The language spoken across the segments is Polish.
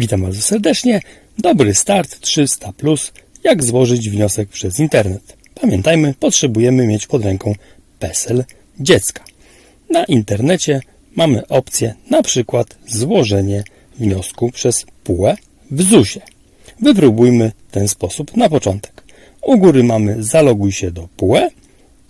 Witam bardzo serdecznie. Dobry start 300. Jak złożyć wniosek przez internet? Pamiętajmy, potrzebujemy mieć pod ręką PESEL dziecka. Na internecie mamy opcję na przykład złożenie wniosku przez PUE w ZUS-ie. Wypróbujmy ten sposób na początek. U góry mamy zaloguj się do PUE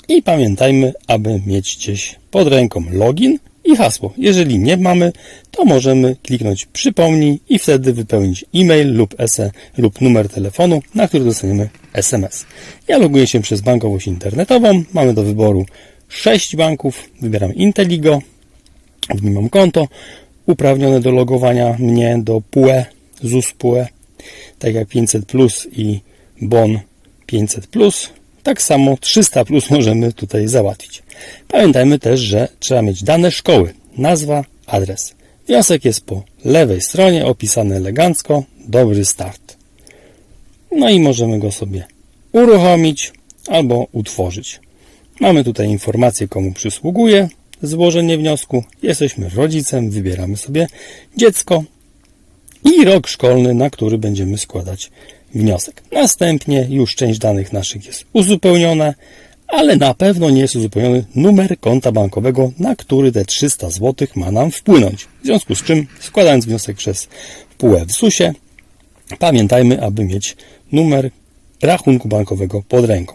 i pamiętajmy, aby mieć gdzieś pod ręką login i hasło. Jeżeli nie mamy, to możemy kliknąć przypomnij i wtedy wypełnić e-mail lub SE lub numer telefonu, na który dostaniemy SMS. Ja loguję się przez bankowość internetową. Mamy do wyboru 6 banków. Wybieram Inteligo. W nim mam konto uprawnione do logowania mnie do PUE, ZUS PUE, tak jak 500 plus i BON 500 plus. Tak samo 300 plus możemy tutaj załatwić. Pamiętajmy też, że trzeba mieć dane szkoły, nazwa, adres. Wniosek jest po lewej stronie, opisany elegancko, dobry start. No i możemy go sobie uruchomić albo utworzyć. Mamy tutaj informację, komu przysługuje złożenie wniosku. Jesteśmy rodzicem, wybieramy sobie dziecko i rok szkolny, na który będziemy składać wniosek. Następnie już część danych naszych jest uzupełniona, ale na pewno nie jest uzupełniony numer konta bankowego, na który te 300 zł ma nam wpłynąć. W związku z czym, składając wniosek przez PUE w ZUS-ie, pamiętajmy, aby mieć numer rachunku bankowego pod ręką.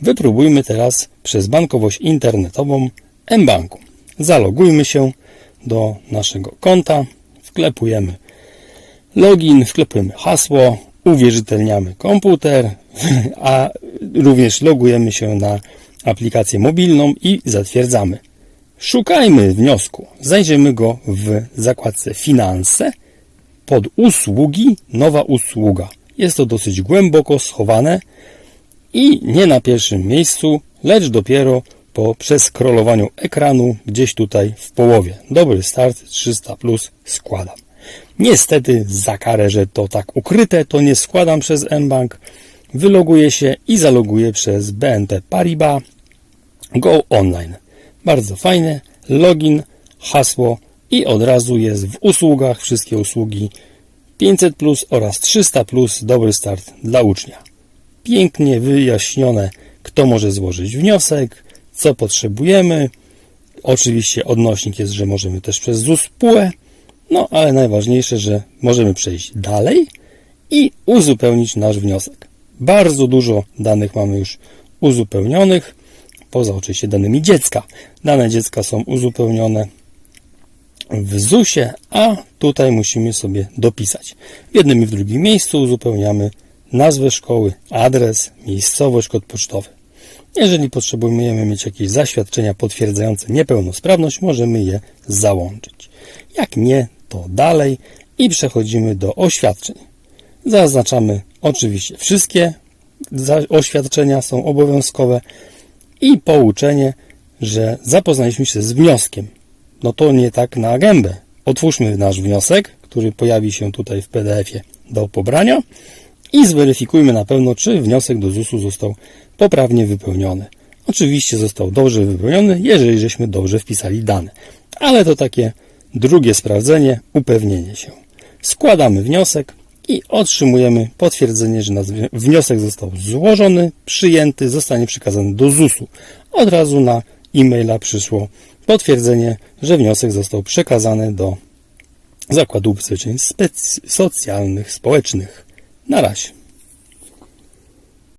Wypróbujmy teraz przez bankowość internetową mBanku. Zalogujmy się do naszego konta, wklepujemy login, wklepujemy hasło, uwierzytelniamy komputer, a również logujemy się na aplikację mobilną i zatwierdzamy. Szukajmy wniosku. Znajdziemy go w zakładce Finanse pod usługi, nowa usługa. Jest to dosyć głęboko schowane i nie na pierwszym miejscu, lecz dopiero po przeskrolowaniu ekranu gdzieś tutaj w połowie. Dobry start 300 plus składam. Niestety za karę, że to tak ukryte, to nie składam przez mBank. Wyloguję się i zaloguję przez BNP Paribas Go Online. Bardzo fajne. Login, hasło i od razu jest w usługach wszystkie usługi 500 plus oraz 300 plus dobry start dla ucznia. Pięknie wyjaśnione, kto może złożyć wniosek, co potrzebujemy. Oczywiście odnośnik jest, że możemy też przez ZUS PUE, no ale najważniejsze, że możemy przejść dalej i uzupełnić nasz wniosek. Bardzo dużo danych mamy już uzupełnionych, poza oczywiście danymi dziecka. Dane dziecka są uzupełnione w ZUS-ie, a tutaj musimy sobie dopisać. W jednym i w drugim miejscu uzupełniamy nazwę szkoły, adres, miejscowość, kod pocztowy. Jeżeli potrzebujemy mieć jakieś zaświadczenia potwierdzające niepełnosprawność, możemy je załączyć. Jak nie, to dalej i przechodzimy do oświadczeń. Zaznaczamy oczywiście wszystkie oświadczenia są obowiązkowe i pouczenie, że zapoznaliśmy się z wnioskiem. No to nie tak na gębę. Otwórzmy nasz wniosek, który pojawi się tutaj w PDF-ie do pobrania i zweryfikujmy na pewno, czy wniosek do ZUS-u został poprawnie wypełniony. Oczywiście został dobrze wypełniony, jeżeli żeśmy dobrze wpisali dane. Ale to takie drugie sprawdzenie, upewnienie się. Składamy wniosek i otrzymujemy potwierdzenie, że nasz wniosek został złożony, przyjęty, zostanie przekazany do ZUS-u. Od razu na e-maila przyszło potwierdzenie, że wniosek został przekazany do Zakładu Ubezpieczeń Socjalnych Społecznych. Na razie.